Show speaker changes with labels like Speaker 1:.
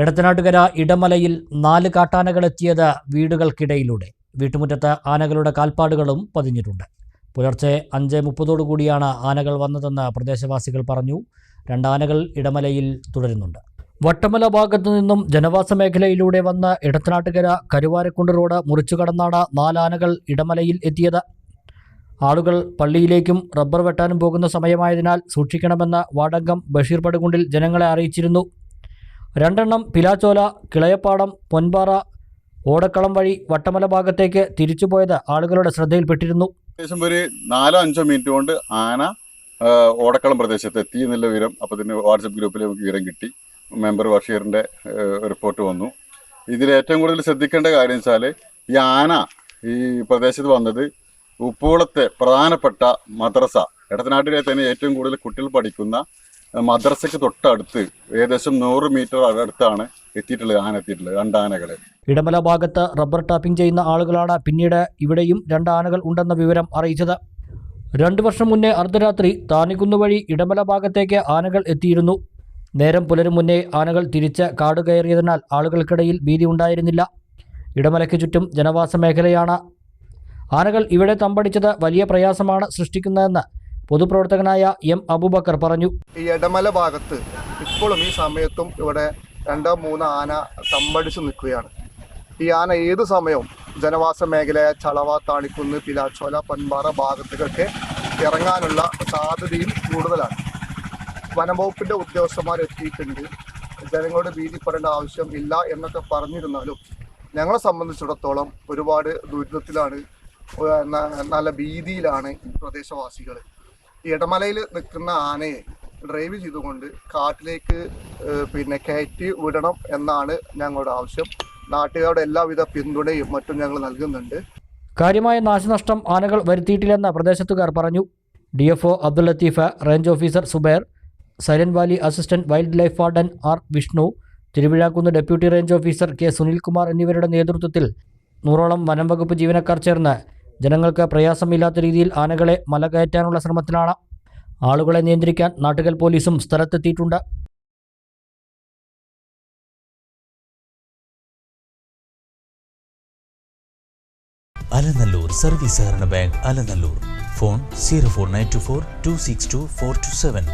Speaker 1: എടത്തനാട്ടുകര ഇടമലയിൽ നാല് കാട്ടാനകളെത്തിയത് വീടുകൾക്കിടയിലൂടെ. വീട്ടുമുറ്റത്ത് ആനകളുടെ കാൽപ്പാടുകളും പതിഞ്ഞിട്ടുണ്ട്. പുലർച്ചെ അഞ്ച് മുപ്പതോടുകൂടിയാണ് ആനകൾ വന്നതെന്ന് പ്രദേശവാസികൾ പറഞ്ഞു. രണ്ടാനകൾ ഇടമലയിൽ തുടരുന്നുണ്ട്. വട്ടമല ഭാഗത്തു നിന്നും ജനവാസ മേഖലയിലൂടെ വന്ന് ഇടത്തനാട്ടുകര കരുവാരക്കുണ്ട് റോഡ് മുറിച്ചു കടന്നാണ് നാലാനകൾ ഇടമലയിൽ എത്തിയത്. ആളുകൾ പള്ളിയിലേക്കും റബ്ബർ വെട്ടാനും പോകുന്ന സമയമായതിനാൽ സൂക്ഷിക്കണമെന്ന് വാടങ്കം ബഷീർ പടുകുണ്ടിൽ ജനങ്ങളെ അറിയിച്ചിരുന്നു. രണ്ടെണ്ണം പിലാച്ചോല കിളയപ്പാടം പൊൻപാറ ഓടക്കളം വഴി വട്ടമല ഭാഗത്തേക്ക് തിരിച്ചുപോയത് ആളുകളുടെ ശ്രദ്ധയിൽപ്പെട്ടിരുന്നു.
Speaker 2: ഏകദേശം ഒരു നാലോ അഞ്ചോ മിനിറ്റ് കൊണ്ട് ആന ഓടക്കളം പ്രദേശത്ത് എത്തി എന്നുള്ള വിവരം അപ്പോൾ തന്നെ വാട്സപ്പ് ഗ്രൂപ്പിൽ നമുക്ക് വിവരം കിട്ടി. മെമ്പർ ബഷീറിന്റെ റിപ്പോർട്ട് വന്നു. ഇതിൽ ഏറ്റവും കൂടുതൽ ശ്രദ്ധിക്കേണ്ട കാര്യം വെച്ചാൽ ഈ ആന ഈ പ്രദേശത്ത് വന്നത് ഉപ്പുകുളത്തെ പ്രധാനപ്പെട്ട മദ്രസ. ഇടത്തനാട്ടിലെ തന്നെ ഏറ്റവും കൂടുതൽ കുട്ടികൾ പഠിക്കുന്ന മദ്രസയ്ക്ക് തൊട്ടടുത്ത് ഏകദേശം നൂറ് മീറ്റർ അടുത്താണ് എത്തിയിട്ടുള്ളത് ആന എത്തിയിട്ടുള്ളത് രണ്ട് ആനകൾ
Speaker 1: ഇടമല ഭാഗത്ത് റബ്ബർ ടാപ്പിംഗ് ചെയ്യുന്ന ആളുകളാണ് പിന്നീട് ഇവിടെയും രണ്ട് ആനകൾ ഉണ്ടെന്ന വിവരം അറിയിച്ചത്. രണ്ടു വർഷം മുന്നേ അർദ്ധരാത്രി താനിക്കുന്ന് വഴി ഇടമല ഭാഗത്തേക്ക് ആനകൾ എത്തിയിരുന്നു. നേരം പുലരും മുന്നേ ആനകൾ തിരിച്ച് കാട് കയറിയതിനാൽ ആളുകൾക്കിടയിൽ ഭീതി ഉണ്ടായിരുന്നില്ല. ഇടമലയ്ക്ക് ചുറ്റും ജനവാസ മേഖലയാണ്. ആനകൾ ഇവിടെ തമ്പടിച്ചത് വലിയ പ്രയാസമാണ് സൃഷ്ടിക്കുന്നതെന്ന് പൊതുപ്രവർത്തകനായ എം അബൂബക്കർ പറഞ്ഞു.
Speaker 3: ഈ ഇടമല ഭാഗത്ത് ഇപ്പോഴും ഈ സമയത്തും ഇവിടെ രണ്ടോ മൂന്നോ ആന തമ്പടിച്ച് നിൽക്കുകയാണ്. ഈ ആന ഏത് സമയവും ജനവാസ മേഖലയായ ചളവ താണിക്കുന്ന് പിലാച്ചോല പൻപാറ ഭാഗത്തേക്കൊക്കെ ഇറങ്ങാനുള്ള സാധ്യതയും കൂടുതലാണ്. വനംവകുപ്പിന്റെ ഉദ്യോഗസ്ഥന്മാർ എത്തിയിട്ടുണ്ട്. ജനങ്ങളോട് ഭീതിപ്പെടേണ്ട ആവശ്യം ഇല്ല എന്നൊക്കെ പറഞ്ഞിരുന്നാലും ഞങ്ങളെ സംബന്ധിച്ചിടത്തോളം ഒരുപാട് ദുരിതത്തിലാണ് നല്ല ഭീതിയിലാണ് പ്രദേശവാസികൾ. ഇടമലയിൽ നിൽക്കുന്ന ആനയെ ഡ്രൈവ് ചെയ്തുകൊണ്ട് കാട്ടിലേക്ക് പിന്നെ കയറ്റി വിടണം എന്നാണ് ഞങ്ങളുടെ ആവശ്യം. നാട്ടുകാരുടെ എല്ലാവിധ പിന്തുണയും മറ്റും ഞങ്ങൾ നൽകുന്നുണ്ട്.
Speaker 1: കാര്യമായ നാശനഷ്ടം ആനകൾ വരുത്തിയിട്ടില്ലെന്ന് പ്രദേശത്തുകാർ പറഞ്ഞു. D F O Abdul Latheef range officer Subair Silent Valley assistant wild life warden R Vishnu Thiruvizhakunnu deputy range officer K Sunilkumar എന്നിവരുടെ നേതൃത്വത്തിൽ നൂറോളം വനം വകുപ്പ് ജീവനക്കാർ ചേർന്ന് ജനങ്ങൾക്ക് പ്രയാസമില്ലാത്ത രീതിയിൽ ആനകളെ മല കയറ്റാനുള്ള ശ്രമത്തിലാണ് ആളുകളെ നിയന്ത്രിക്കാൻ നാട്ടുകൽ പോലീസും സ്ഥലത്തെത്തിയിട്ടുണ്ട്.
Speaker 4: അലനല്ലൂർ സർവീസ് സഹകരണ bank Alanallur. Phone zero four nine two four two six two four two seven.